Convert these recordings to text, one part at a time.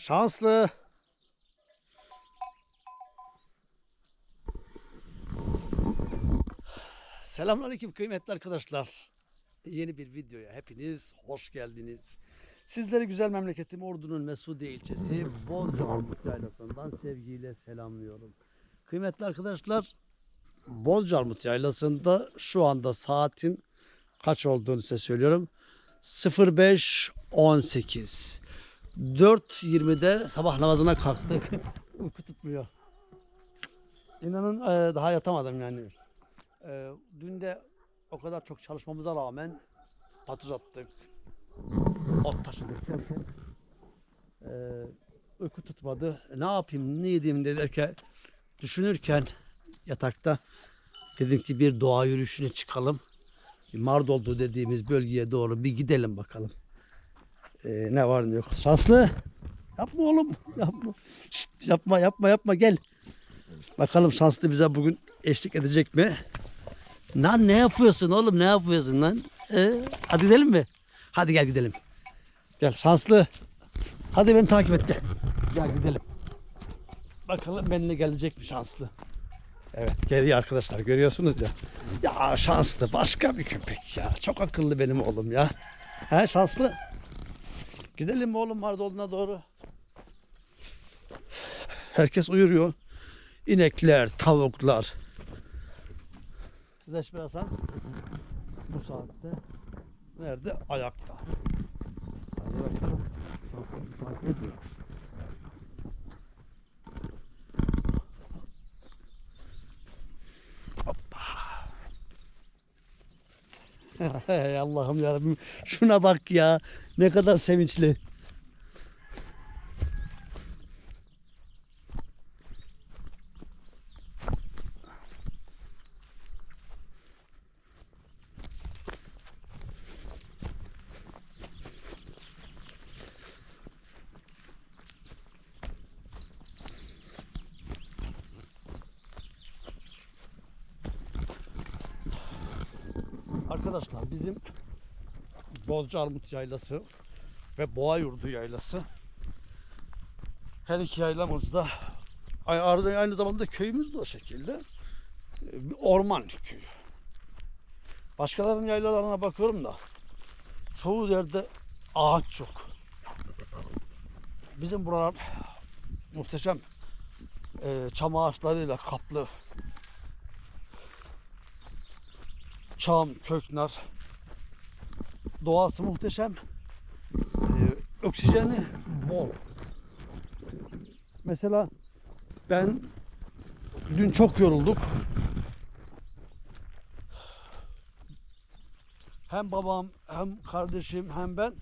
Şanslı. Selamünaleyküm kıymetli arkadaşlar. Yeni bir videoya hepiniz hoş geldiniz. Sizleri güzel memleketim Ordu'nun Mesudiye ilçesi Bolca Armut Yaylası'ndan sevgiyle selamlıyorum. Kıymetli arkadaşlar Bolca Armut Yaylası'nda şu anda saatin kaç olduğunu size söylüyorum. 05.18 4.20'de sabah namazına kalktık. Uyku tutmuyor. İnanın e, daha yatamadım yani. E, dün de o kadar çok çalışmamıza rağmen patuz attık. Ot taşıdık e, uyku tutmadı. Ne yapayım ne yediğimi de derken düşünürken yatakta dedim ki bir doğa yürüyüşüne çıkalım. Mardoldu dediğimiz bölgeye doğru bir gidelim bakalım. E, ne var ne yok. Şanslı. Yapma oğlum. Yapma. Şşt, yapma yapma yapma gel. Bakalım şanslı bize bugün eşlik edecek mi? Lan ne yapıyorsun oğlum ne yapıyorsun lan? Ee, hadi gidelim mi? Hadi gel gidelim. Gel şanslı. Hadi beni takip et gel. Gel gidelim. Bakalım benimle gelecek mi şanslı? Evet geliyor arkadaşlar görüyorsunuz ya. Ya şanslı başka bir köpek ya. Çok akıllı benim oğlum ya. He şanslı. Gidelim mi oğlum Mardol'una doğru? Herkes uyuruyor. İnekler, tavuklar. Güneş Hasan bu saatte nerede? Ayakta. Bizi takip ediyor. Allah'ım yarabbim. Şuna bak ya. Ne kadar sevinçli. Arkadaşlar bizim Bolca Armut Yaylası ve Boğa Yurdu Yaylası her iki yaylamız da ay- arada aynı zamanda köyümüz de o şekilde Ee, bir orman köyü. Başkalarının yaylalarına bakıyorum da çoğu yerde ağaç çok. Bizim buralar muhteşem e, çam ağaçlarıyla kaplı çam, köknar. Doğası muhteşem. Ee, oksijeni bol. Mesela ben dün çok yorulduk. Hem babam, hem kardeşim, hem ben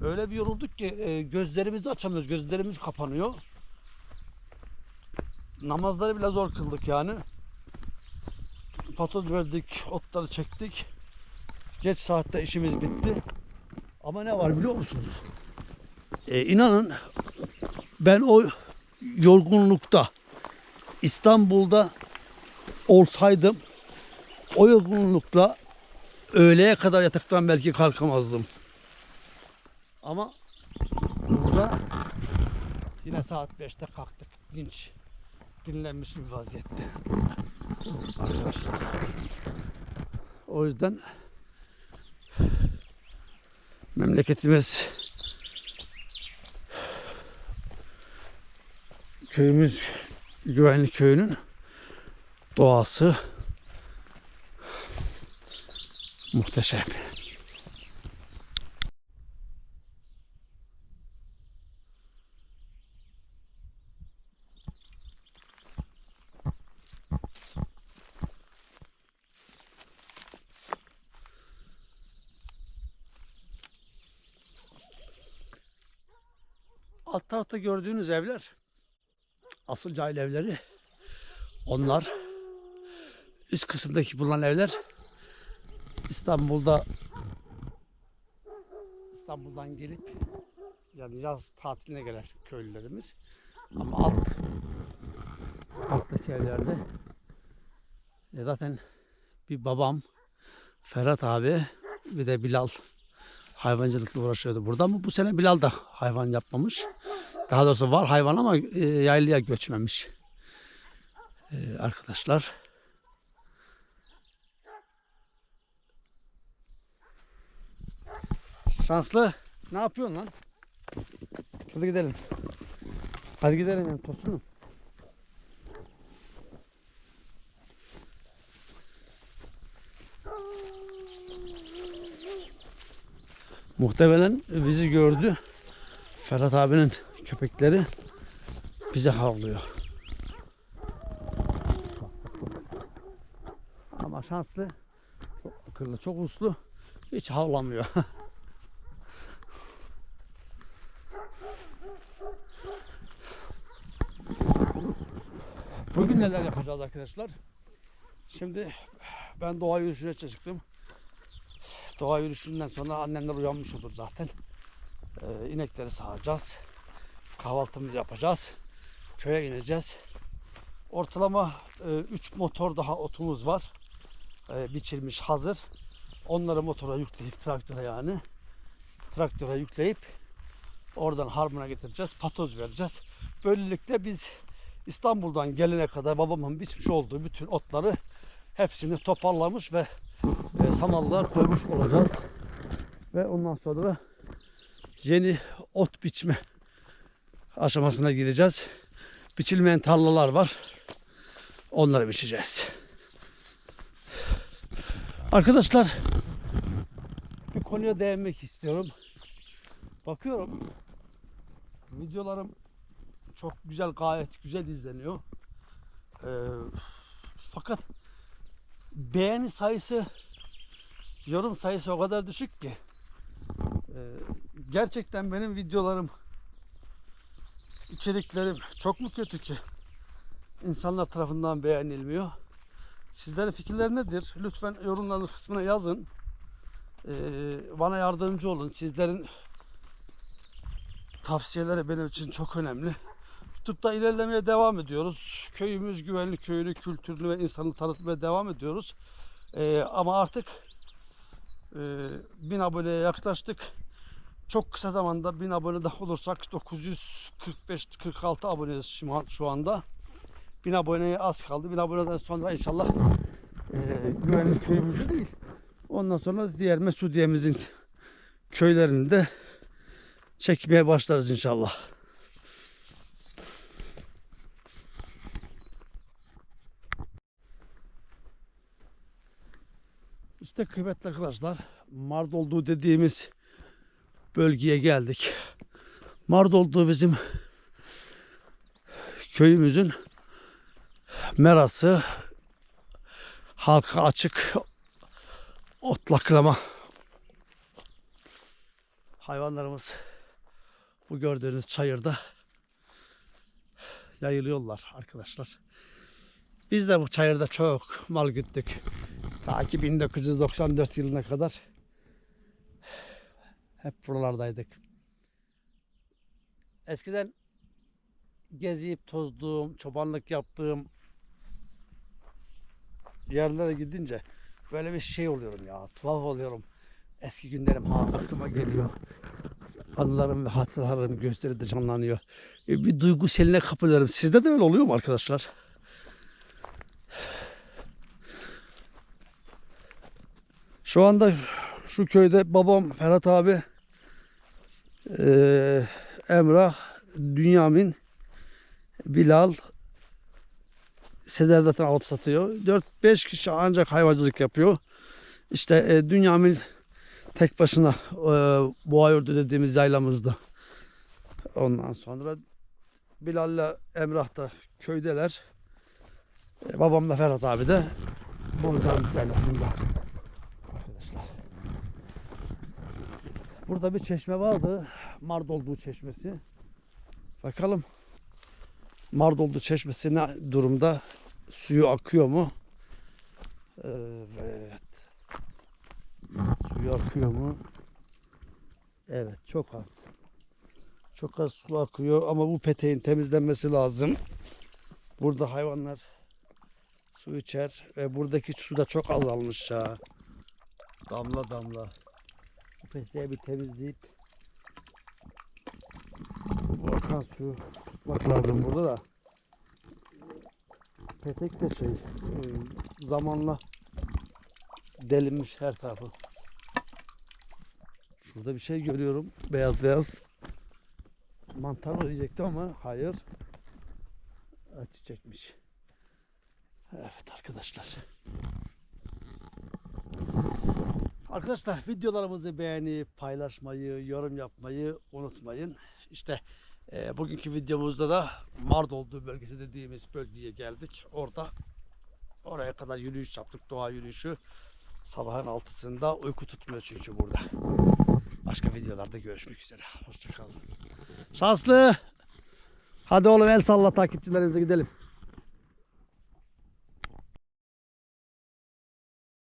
öyle bir yorulduk ki e, gözlerimizi açamıyoruz. Gözlerimiz kapanıyor. Namazları bile zor kıldık yani patoz verdik, otları çektik. Geç saatte işimiz bitti. Ama ne var biliyor musunuz? Ee, inanın ben o yorgunlukta İstanbul'da olsaydım o yorgunlukla öğleye kadar yataktan belki kalkamazdım. Ama burada yine saat 5'te kalktık. Dinç. Dinlenmiş bir vaziyette arkadaşlar. O yüzden memleketimiz köyümüz güvenli köyünün doğası muhteşem. Alt tarafta gördüğünüz evler asıl cahil evleri. Onlar üst kısımdaki bulunan evler İstanbul'da İstanbul'dan gelip yani yaz tatiline gelen köylülerimiz. Ama alt alttaki evlerde e, zaten bir babam Ferhat abi bir de Bilal hayvancılıkla uğraşıyordu burada ama bu sene Bilal da hayvan yapmamış. Daha doğrusu var hayvan ama e, yaylıya göçmemiş. E, arkadaşlar. Şanslı. Ne yapıyorsun lan? Hadi gidelim. Hadi gidelim yani tosunum. Muhtemelen bizi gördü. Ferhat abinin köpekleri bize havlıyor. Ama şanslı, çok akıllı, çok uslu. Hiç havlamıyor. Bugün neler yapacağız arkadaşlar? Şimdi ben doğa yürüyüşüne çıktım. Doğa yürüyüşünden sonra annemler uyanmış olur zaten. Ee, inekleri sağacağız. Kahvaltımızı yapacağız. Köye ineceğiz. Ortalama 3 motor daha otumuz var. Ee, biçilmiş hazır. Onları motora yükleyip traktöre yani. Traktöre yükleyip oradan harmona getireceğiz. Patoz vereceğiz. Böylelikle biz İstanbul'dan gelene kadar babamın biçmiş olduğu bütün otları hepsini toparlamış ve e, samallar koymuş olacağız. Ve ondan sonra yeni ot biçme aşamasına gireceğiz. Biçilmeyen tarlalar var. Onları biçeceğiz. Arkadaşlar bir konuya değinmek istiyorum. Bakıyorum videolarım çok güzel gayet güzel izleniyor. Ee, fakat beğeni sayısı yorum sayısı o kadar düşük ki ee, gerçekten benim videolarım içeriklerim çok mu kötü ki insanlar tarafından beğenilmiyor? Sizlerin fikirleri nedir? Lütfen yorumların kısmına yazın. Ee, bana yardımcı olun. Sizlerin tavsiyeleri benim için çok önemli YouTube'da ilerlemeye devam ediyoruz. Köyümüz güvenli köyünü, kültürünü ve insanı tanıtmaya devam ediyoruz. Ee, ama artık e, 1000 aboneye yaklaştık. Çok kısa zamanda 1000 abone daha olursak 945-46 aboneyiz şu an- şu anda. 1000 aboneye az kaldı. 1000 aboneden sonra inşallah e, güvenli köyümüzü değil. Ondan sonra diğer Mesudiye'mizin köylerini de çekmeye başlarız inşallah. İşte kıymetli arkadaşlar Mardoldu dediğimiz bölgeye geldik. Mardoldu bizim köyümüzün merası halka açık otlaklama hayvanlarımız bu gördüğünüz çayırda yayılıyorlar arkadaşlar. Biz de bu çayırda çok mal güttük. Ta ki 1994 yılına kadar hep buralardaydık. Eskiden gezip tozduğum, çobanlık yaptığım yerlere gidince böyle bir şey oluyorum ya. Tuhaf oluyorum. Eski günlerim ha aklıma geliyor. Anılarım ve hatıralarım gözleri canlanıyor. E, Bir duygu seline kapılıyorum. Sizde de öyle oluyor mu arkadaşlar? Şu anda şu köyde babam Ferhat abi eee, Emrah Dünyamin Bilal Sederdat'tan alıp satıyor. 4-5 kişi ancak hayvancılık yapıyor. İşte e, Dünyamin tek başına e, Boğayurdu dediğimiz yaylamızda. Ondan sonra Bilal'le Emrah da köydeler. E, babamla Ferhat abi de buradan yaylasında arkadaşlar. Burada bir çeşme vardı. Mardoldu çeşmesi. Bakalım Mardoldu çeşmesi ne durumda? Suyu akıyor mu? Evet. Suyu akıyor mu? Evet çok az. Çok az su akıyor ama bu peteğin temizlenmesi lazım. Burada hayvanlar su içer ve buradaki su da çok azalmış ya. Damla damla. Bu peteği bir temizleyip bu akan suyu tutmak lazım burada da. Petek de şey e, zamanla delinmiş her tarafı. Şurada bir şey görüyorum. Beyaz beyaz. Mantar mı ama hayır. Ha, Çiçekmiş. Evet arkadaşlar. Arkadaşlar videolarımızı beğenip paylaşmayı, yorum yapmayı unutmayın. İşte e, bugünkü videomuzda da Mardoldu bölgesi dediğimiz bölgeye geldik. Orada oraya kadar yürüyüş yaptık. Doğa yürüyüşü. Sabahın altısında uyku tutmuyor çünkü burada. Başka videolarda görüşmek üzere. Hoşçakalın. Şanslı. Hadi oğlum el salla takipçilerimize gidelim.